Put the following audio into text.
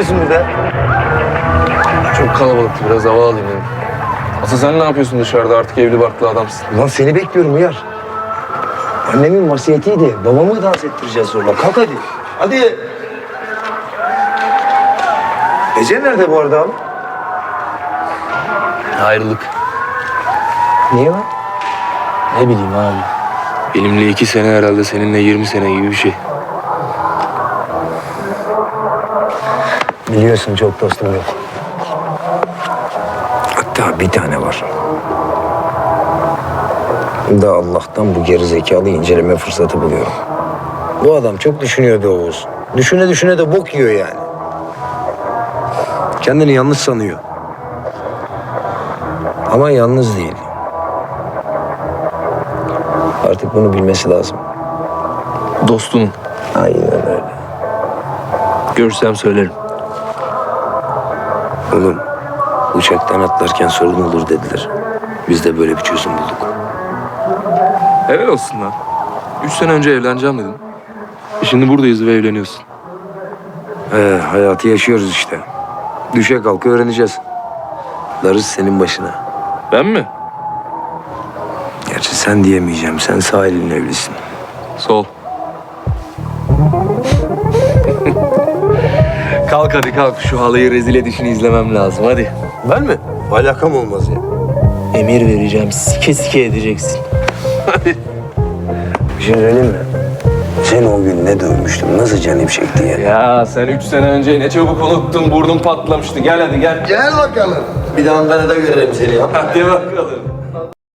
yapıyorsun burada? Çok kalabalıktı biraz hava alayım dedim. Asıl sen ne yapıyorsun dışarıda artık evli barklı adamsın. Ulan seni bekliyorum Uyar. Annemin vasiyetiydi. Babamı dans ettireceğiz zorla. Kalk hadi. Hadi. Ece nerede bu arada abi? Ayrılık. Niye lan? Ne bileyim abi. Benimle iki sene herhalde seninle 20 sene gibi bir şey. Biliyorsun çok dostum yok. Hatta bir tane var. Da Allah'tan bu gerizekalı inceleme fırsatı buluyorum. Bu adam çok düşünüyor be Oğuz. Düşüne düşüne de bok yiyor yani. Kendini yanlış sanıyor. Ama yalnız değil. Artık bunu bilmesi lazım. Dostunun. Aynen öyle. Görsem söylerim. Oğlum uçaktan atlarken sorun olur dediler. Biz de böyle bir çözüm bulduk. Helal olsun lan. Üç sene önce evleneceğim dedim. E şimdi buradayız ve evleniyorsun. He, hayatı yaşıyoruz işte. Düşe kalka öğreneceğiz. Darız senin başına. Ben mi? Gerçi sen diyemeyeceğim. Sen sağ elin evlisin. Sol. Kalk hadi kalk. Şu halayı rezil edişini izlemem lazım hadi. Ben mi? Alakam olmaz ya. Emir vereceğim. Sike sike edeceksin. Bir şey söyleyeyim mi? Seni o gün ne dövmüştüm, nasıl canım çekti ya. Ya sen üç sene önce ne çabuk unuttun. Burnun patlamıştı. Gel hadi gel. Gel bakalım. Bir de Ankara'da görelim seni ya. Hadi bakalım.